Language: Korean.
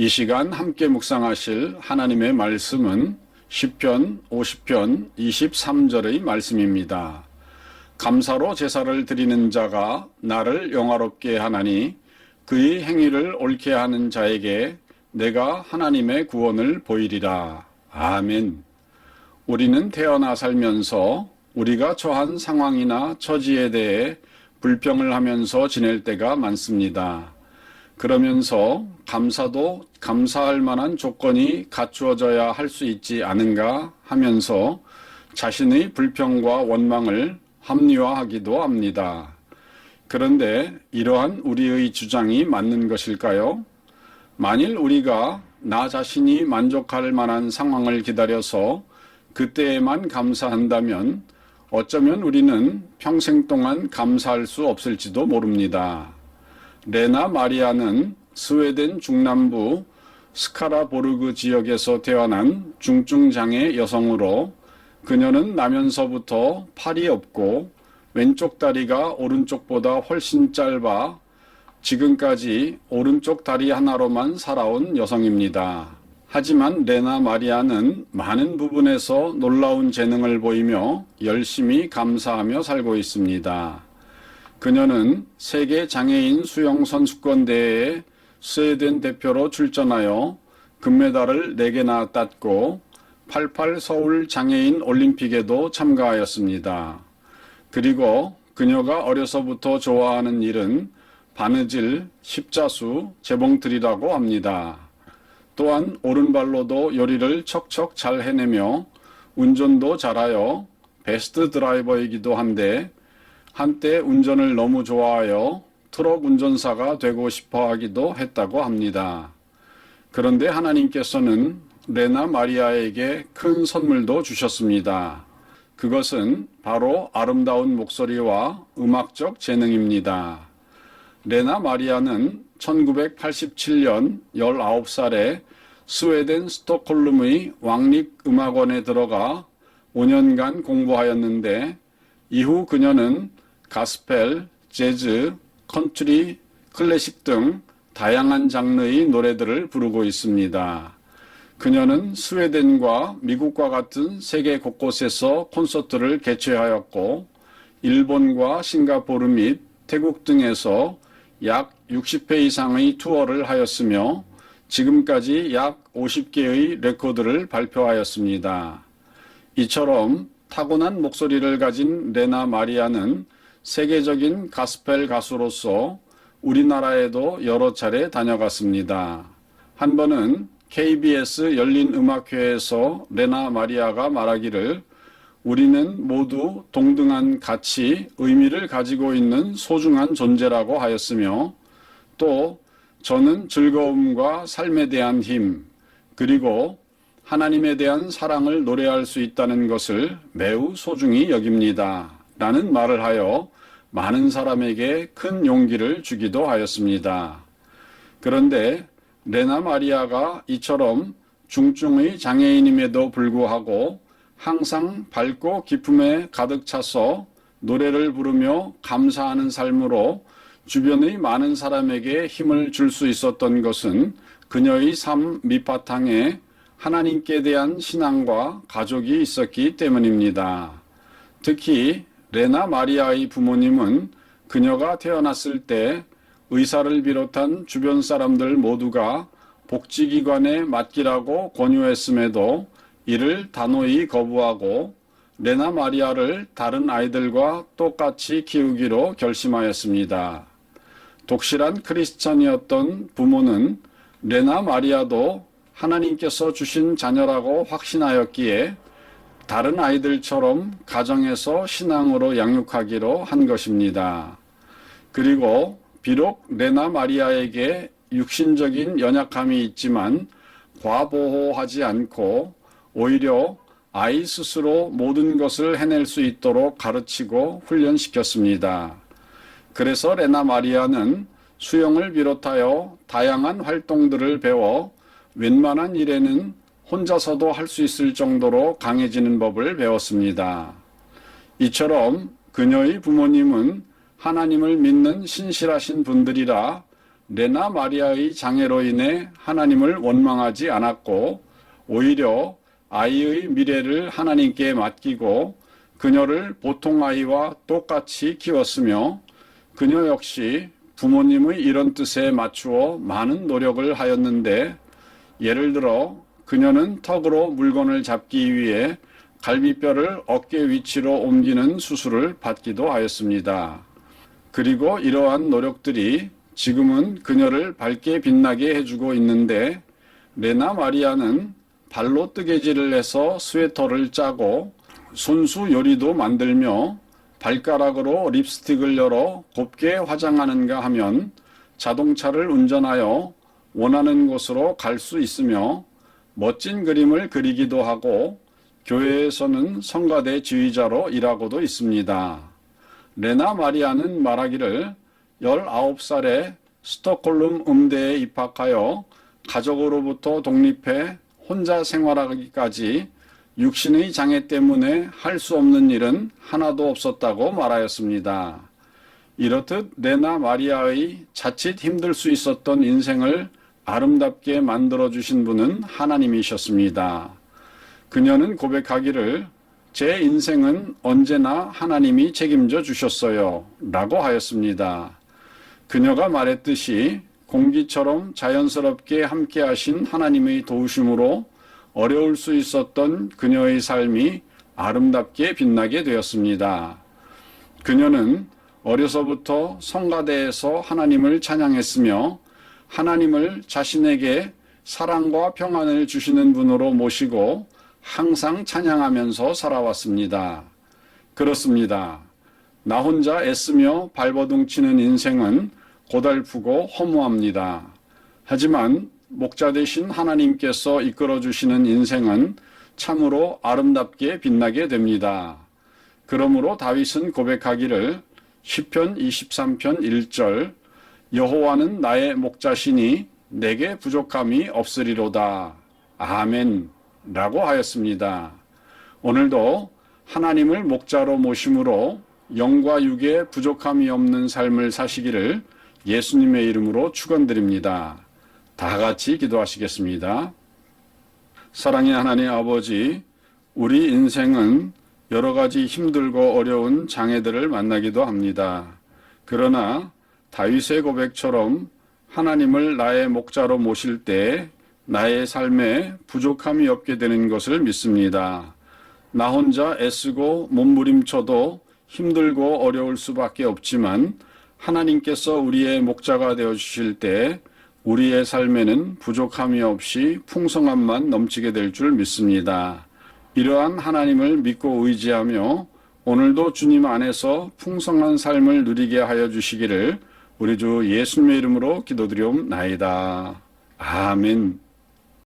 이 시간 함께 묵상하실 하나님의 말씀은 시편 50편 23절의 말씀입니다. 감사로 제사를 드리는 자가 나를 영화롭게 하나니 그의 행위를 옳게 하는 자에게 내가 하나님의 구원을 보이리라. 아멘. 우리는 태어나 살면서 우리가 처한 상황이나 처지에 대해 불평을 하면서 지낼 때가 많습니다. 그러면서 감사도 감사할 만한 조건이 갖추어져야 할 수 있지 않은가 하면서 자신의 불평과 원망을 합리화하기도 합니다. 그런데 이러한 우리의 주장이 맞는 것일까요? 만일 우리가 나 자신이 만족할 만한 상황을 기다려서 그때에만 감사한다면 어쩌면 우리는 평생 동안 감사할 수 없을지도 모릅니다. 레나 마리아는 스웨덴 중남부 스카라보르그 지역에서 태어난 중증장애 여성으로 그녀는 나면서부터 팔이 없고 왼쪽 다리가 오른쪽보다 훨씬 짧아 지금까지 오른쪽 다리 하나로만 살아온 여성입니다. 하지만 레나 마리아는 많은 부분에서 놀라운 재능을 보이며 열심히 감사하며 살고 있습니다. 그녀는 세계 장애인 수영 선수권 대회에 스웨덴 대표로 출전하여 금메달을 4개나 땄고 88 서울 장애인 올림픽에도 참가하였습니다. 그리고 그녀가 어려서부터 좋아하는 일은 바느질, 십자수, 재봉틀이라고 합니다. 또한 오른발로도 요리를 척척 잘 해내며 운전도 잘하여 베스트 드라이버이기도 한데 한때 운전을 너무 좋아하여 트럭 운전사가 되고 싶어 하기도 했다고 합니다. 그런데 하나님께서는 레나 마리아에게 큰 선물도 주셨습니다. 그것은 바로 아름다운 목소리와 음악적 재능입니다. 레나 마리아는 1987년 19살에 스웨덴 스톡홀름의 왕립음악원에 들어가 5년간 공부하였는데 이후 그녀는 가스펠, 재즈, 컨트리, 클래식 등 다양한 장르의 노래들을 부르고 있습니다. 그녀는 스웨덴과 미국과 같은 세계 곳곳에서 콘서트를 개최하였고 일본과 싱가포르 및 태국 등에서 약 60회 이상의 투어를 하였으며 지금까지 약 50개의 레코드를 발표하였습니다. 이처럼 타고난 목소리를 가진 레나 마리아는 세계적인 가스펠 가수로서 우리나라에도 여러 차례 다녀갔습니다. 한 번은 KBS 열린 음악회에서 레나 마리아가 말하기를 우리는 모두 동등한 가치, 의미를 가지고 있는 소중한 존재라고 하였으며 또 저는 즐거움과 삶에 대한 힘, 그리고 하나님에 대한 사랑을 노래할 수 있다는 것을 매우 소중히 여깁니다. 라는 말을 하여 많은 사람에게 큰 용기를 주기도 하였습니다. 그런데 레나 마리아가 이처럼 중증의 장애인임에도 불구하고 항상 밝고 기쁨에 가득 차서 노래를 부르며 감사하는 삶으로 주변의 많은 사람에게 힘을 줄 수 있었던 것은 그녀의 삶 밑바탕에 하나님께 대한 신앙과 가족이 있었기 때문입니다. 특히 레나 마리아의 부모님은 그녀가 태어났을 때 의사를 비롯한 주변 사람들 모두가 복지기관에 맡기라고 권유했음에도 이를 단호히 거부하고 레나 마리아를 다른 아이들과 똑같이 키우기로 결심하였습니다. 독실한 크리스천이었던 부모는 레나 마리아도 하나님께서 주신 자녀라고 확신하였기에 다른 아이들처럼 가정에서 신앙으로 양육하기로 한 것입니다. 그리고 비록 레나 마리아에게 육신적인 연약함이 있지만 과보호하지 않고 오히려 아이 스스로 모든 것을 해낼 수 있도록 가르치고 훈련시켰습니다. 그래서 레나 마리아는 수영을 비롯하여 다양한 활동들을 배워 웬만한 일에는 혼자서도 할 수 있을 정도로 강해지는 법을 배웠습니다. 이처럼 그녀의 부모님은 하나님을 믿는 신실하신 분들이라 레나 마리아의 장애로 인해 하나님을 원망하지 않았고 오히려 아이의 미래를 하나님께 맡기고 그녀를 보통 아이와 똑같이 키웠으며 그녀 역시 부모님의 이런 뜻에 맞추어 많은 노력을 하였는데 예를 들어 그녀는 턱으로 물건을 잡기 위해 갈비뼈를 어깨 위치로 옮기는 수술을 받기도 하였습니다. 그리고 이러한 노력들이 지금은 그녀를 밝게 빛나게 해주고 있는데 레나 마리아는 발로 뜨개질을 해서 스웨터를 짜고 손수 요리도 만들며 발가락으로 립스틱을 열어 곱게 화장하는가 하면 자동차를 운전하여 원하는 곳으로 갈 수 있으며 멋진 그림을 그리기도 하고 교회에서는 성가대 지휘자로 일하고도 있습니다. 레나 마리아는 말하기를 19살에 스톡홀름 음대에 입학하여 가족으로부터 독립해 혼자 생활하기까지 육신의 장애 때문에 할 수 없는 일은 하나도 없었다고 말하였습니다. 이렇듯 레나 마리아의 자칫 힘들 수 있었던 인생을 아름답게 만들어 주신 분은 하나님이셨습니다. 그녀는 고백하기를 제 인생은 언제나 하나님이 책임져 주셨어요. 라고 하였습니다. 그녀가 말했듯이 공기처럼 자연스럽게 함께 하신 하나님의 도우심으로 어려울 수 있었던 그녀의 삶이 아름답게 빛나게 되었습니다. 그녀는 어려서부터 성가대에서 하나님을 찬양했으며 하나님을 자신에게 사랑과 평안을 주시는 분으로 모시고 항상 찬양하면서 살아왔습니다. 그렇습니다. 나 혼자 애쓰며 발버둥 치는 인생은 고달프고 허무합니다. 하지만 목자 되신 하나님께서 이끌어 주시는 인생은 참으로 아름답게 빛나게 됩니다. 그러므로 다윗은 고백하기를 시편 23편 1절 여호와는 나의 목자시니 내게 부족함이 없으리로다. 아멘. 라고 하였습니다. 오늘도 하나님을 목자로 모심으로 영과 육에 부족함이 없는 삶을 사시기를 예수님의 이름으로 축원드립니다. 다 같이 기도하시겠습니다. 사랑의 하나님 아버지, 우리 인생은 여러 가지 힘들고 어려운 장애들을 만나기도 합니다. 그러나 다윗의 고백처럼 하나님을 나의 목자로 모실 때 나의 삶에 부족함이 없게 되는 것을 믿습니다. 나 혼자 애쓰고 몸부림쳐도 힘들고 어려울 수밖에 없지만 하나님께서 우리의 목자가 되어 주실 때 우리의 삶에는 부족함이 없이 풍성함만 넘치게 될 줄 믿습니다. 이러한 하나님을 믿고 의지하며 오늘도 주님 안에서 풍성한 삶을 누리게 하여 주시기를 우리 주 예수님의 이름으로 기도드리옵나이다. 아멘.